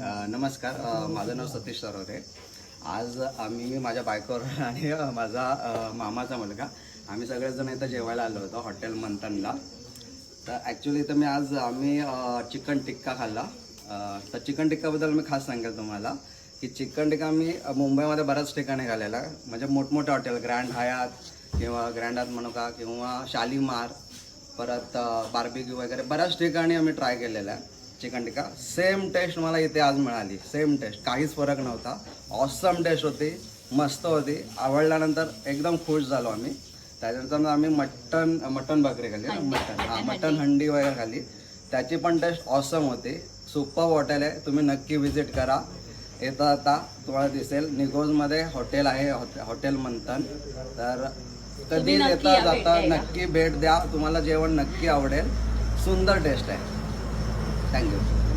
नमस्कार. माझं नाव सतीश सरोदे. आज आम्ही माझ्या बायकोवर आणि माझा मामाचा मुलगा आम्ही सगळेजण इथं जेवायला आलो होतो हॉटेल मंथनला. तर ॲक्च्युली इथं मी आज आम्ही चिकन टिक्का खाल्ला. तर चिकन टिक्काबद्दल मी खास सांगेल तुम्हाला की चिकन टिक्का मी मुंबईमध्ये बऱ्याच ठिकाणी खाल्लेला म्हणजे मोठमोठे हॉटेल ग्रँड हयात किंवा ग्रँड हात म्हणू का किंवा शालीमार परत बार्बिक्यू वगैरे बऱ्याच ठिकाणी आम्ही ट्राय केलेला आहे. चिकन टिक्का सेम टेस्ट मला इथे आज मिळाली. सेम टेस्ट काहीच फरक नव्हता. ऑसम टेस्ट होती. मस्त होती. आवडल्यानंतर एकदम खुश झालो आम्ही. त्याच्यानंतर आम्ही मटन मटन भाकरी खाल्ली. मटन. हां मटन हंडी. वगैरे खाल्ली. त्याची पण टेस्ट ऑसम होती. सुपर हॉटेल आहे. तुम्ही नक्की व्हिजिट करा. येता आता तुम्हाला दिसेल. निगोजमध्ये हॉटेल आहे. हॉटे- हॉटेल मंथन. तर कधी येता जाता. नक्की भेट द्या. तुम्हाला जेवण नक्की आवडेल. सुंदर टेस्ट आहे. 蛋牛。